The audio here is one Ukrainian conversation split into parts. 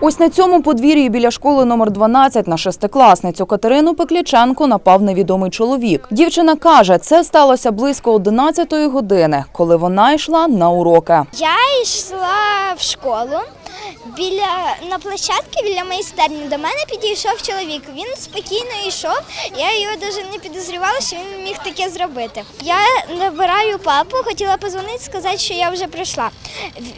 Ось на цьому подвір'ї біля школи номер 12 на шестикласницю Катерину Пекляченко напав невідомий чоловік. Дівчина каже, це сталося близько 11-ї години, коли вона йшла на уроки. Я йшла в школу. Біля на площадці біля майстерні до мене підійшов чоловік. Він спокійно йшов. Я його навіть не підозрювала, що він міг таке зробити. Я набираю папу, хотіла позвонити, сказати, що я вже прийшла.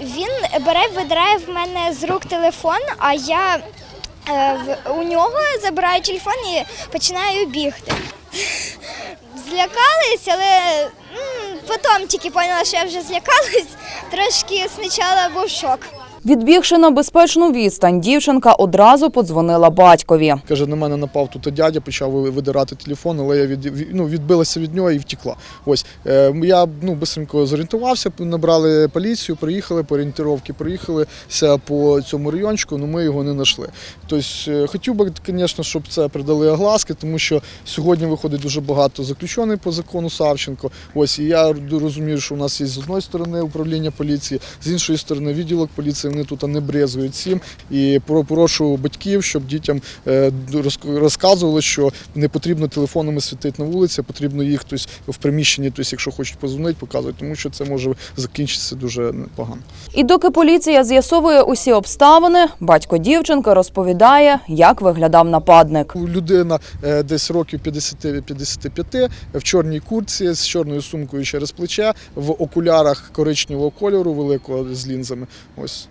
Він бере, видирає в мене з рук телефон, а я е, у нього забираю телефон і починаю бігти. Злякались, але потім тільки поняла, що я вже злякалась. Трошки спочатку був шок. Відбігши на безпечну відстань, дівчинка одразу подзвонила батькові. Каже, на мене напав тут дядя, почав видирати телефон, але я від, ну, відбилася від нього і втекла. Ось е, я ну, бистренько зорієнтувався, набрали поліцію, приїхали по орієнтировці, приїхалися по цьому райончику, але ми його не знайшли. Тобто хотів би, звісно, щоб це придали огласки, тому що сьогодні виходить дуже багато заключених по закону Савченко. Ось і я розумію, що у нас є з одної сторони управління поліції, з іншої сторони відділок поліції. Вони тут не брезгують цим. І про- прошу батьків, щоб дітям е, розказували, що не потрібно телефонами світити на вулиці, потрібно їх хтось в приміщенні, тобто, якщо хочуть позвонити, показувати, тому що це може закінчитися дуже погано. І доки поліція з'ясовує усі обставини, батько дівчинки розповідає, як виглядав нападник. Людина е, десь років 50-55, в чорній куртці з чорною сумкою через плече, в окулярах коричневого кольору, великого з лінзами. Ось